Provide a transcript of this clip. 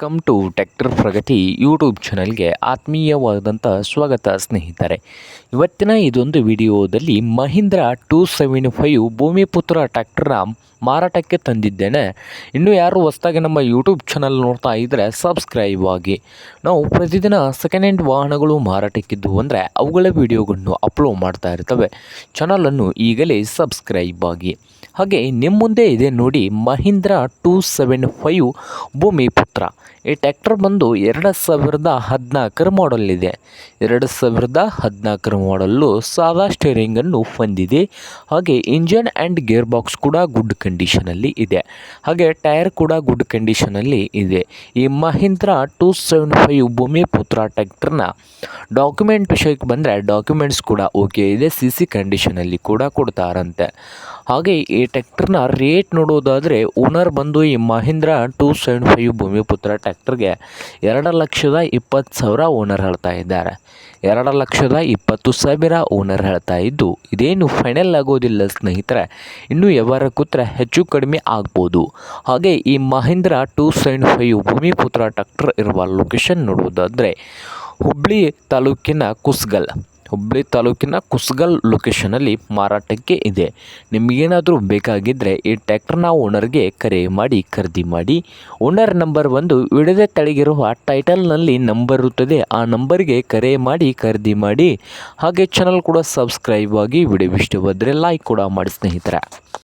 Welcome to tractor Pragati YouTube ಚಾನಲ್ಗೆ ಆತ್ಮೀಯವಾದಂಥ ಸ್ವಾಗತ, ಸ್ನೇಹಿತರೆ. ಇವತ್ತಿನ ಇದೊಂದು ವಿಡಿಯೋದಲ್ಲಿ Mahindra two seven five Bhoomiputra ಟ್ಯಾಕ್ಟರ್ನ ಮಾರಾಟಕ್ಕೆ ತಂದಿದ್ದೇನೆ. ಇನ್ನು ಯಾರು ಹೊಸದಾಗಿ ನಮ್ಮ ಯೂಟ್ಯೂಬ್ ಚಾನಲ್ ನೋಡ್ತಾ ಇದ್ದರೆ ಸಬ್ಸ್ಕ್ರೈಬ್ ಆಗಿ. ನಾವು ಪ್ರತಿದಿನ ಸೆಕೆಂಡ್ ಹ್ಯಾಂಡ್ ವಾಹನಗಳು ಮಾರಾಟಕ್ಕಿದ್ದು ಅಂದರೆ ಅವುಗಳ ವಿಡಿಯೋಗಳನ್ನು ಅಪ್ಲೋಡ್ ಮಾಡ್ತಾ ಇರ್ತವೆ. ಚಾನಲನ್ನು ಈಗಲೇ ಸಬ್ಸ್ಕ್ರೈಬ್ ಆಗಿ. ಹಾಗೆ ನಿಮ್ಮ ಮುಂದೆ ಇದೆ ನೋಡಿ Mahindra two seven five Bhoomiputra ಈ ಟ್ಯಾಕ್ಟರ್ ಬಂದು ಎರಡು ಸಾವಿರದ ಹದಿನಾಲ್ಕರ ಮಾಡಲ್ ಇದೆ. ಎರಡು ಸಾವಿರದ ಹದಿನಾಲ್ಕರ ಮಾಡಲ್ಲು ಸಾದಾ ಸ್ಟೇರಿಂಗನ್ನು ಹೊಂದಿದೆ. ಹಾಗೆ ಇಂಜನ್ ಆ್ಯಂಡ್ ಗೇರ್ ಬಾಕ್ಸ್ ಕೂಡ ಗುಡ್ ಕಂಡೀಷನಲ್ಲಿ ಇದೆ. ಹಾಗೆ ಟೈರ್ ಕೂಡ ಗುಡ್ ಕಂಡೀಷನಲ್ಲಿ ಇದೆ. ಈ Mahindra two seven five Bhoomiputra ಟ್ಯಾಕ್ಟರ್ನ document ವಿಷಯಕ್ಕೆ ಬಂದರೆ ಡಾಕ್ಯುಮೆಂಟ್ಸ್ ಕೂಡ ಓಕೆ ಇದೆ. ಸಿ ಸಿ ಕಂಡೀಷನಲ್ಲಿ ಕೂಡ ಕೊಡ್ತಾರಂತೆ. ಹಾಗೆ ಈ ಟ್ಯಾಕ್ಟರ್ನ ರೇಟ್ ನೋಡೋದಾದರೆ ಓನರ್ ಬಂದು ಈ Mahindra two seven five Bhoomiputra ಟ್ಯಾಕ್ಟರ್ಗೆ ಎರಡು ಲಕ್ಷದ ಇಪ್ಪತ್ತು ಸಾವಿರ ಓನರ್ ಹೇಳ್ತಾ ಇದ್ದಾರೆ. ಎರಡು ಲಕ್ಷದ ಇಪ್ಪತ್ತು ಸಾವಿರ ಓನರ್ ಹೇಳ್ತಾ ಇದ್ದು, ಇದೇನು ಫೈನಲ್ ಆಗೋದಿಲ್ಲ ಸ್ನೇಹಿತರೆ, ಇನ್ನೂ ಯಾವಾರ ಕೂತ್ರೆ ಹೆಚ್ಚು ಕಡಿಮೆ ಆಗ್ಬೋದು. ಹಾಗೆ ಈ Mahindra two seven five Bhoomiputra tractor ಇರುವ ಲೊಕೇಶನ್ ನೋಡೋದಾದರೆ ಹುಬ್ಬಳ್ಳಿ ತಾಲೂಕಿನ ಕುಸ್ಗಲ್. ಹುಬ್ಳಿ ತಾಲೂಕಿನ ಕುಸ್ಗಲ್ ಲೊಕೇಶನಲ್ಲಿ ಮಾರಾಟಕ್ಕೆ ಇದೆ. ನಿಮಗೇನಾದರೂ ಬೇಕಾಗಿದ್ದರೆ ಈ ಟ್ಯಾಕ್ಟರ್ನ ಓನರ್ಗೆ ಕರೆ ಮಾಡಿ, ಖರೀದಿ ಮಾಡಿ. ಓನರ್ ನಂಬರ್ ಒಂದು, ವಿಡದೆ ತಳಗಿರುವ ಟೈಟಲ್ನಲ್ಲಿ ನಂಬರ್ ಇರುತ್ತದೆ. ಆ ನಂಬರ್ಗೆ ಕರೆ ಮಾಡಿ, ಖರೀದಿ ಮಾಡಿ. ಹಾಗೆ ಚಾನಲ್ ಕೂಡ ಸಬ್ಸ್ಕ್ರೈಬ್ ಆಗಿ ವಿಡಿಯೋ ಇಷ್ಟವಾದರೆ ಲೈಕ್ ಕೂಡ ಮಾಡಿ ಸ್ನೇಹಿತರೆ.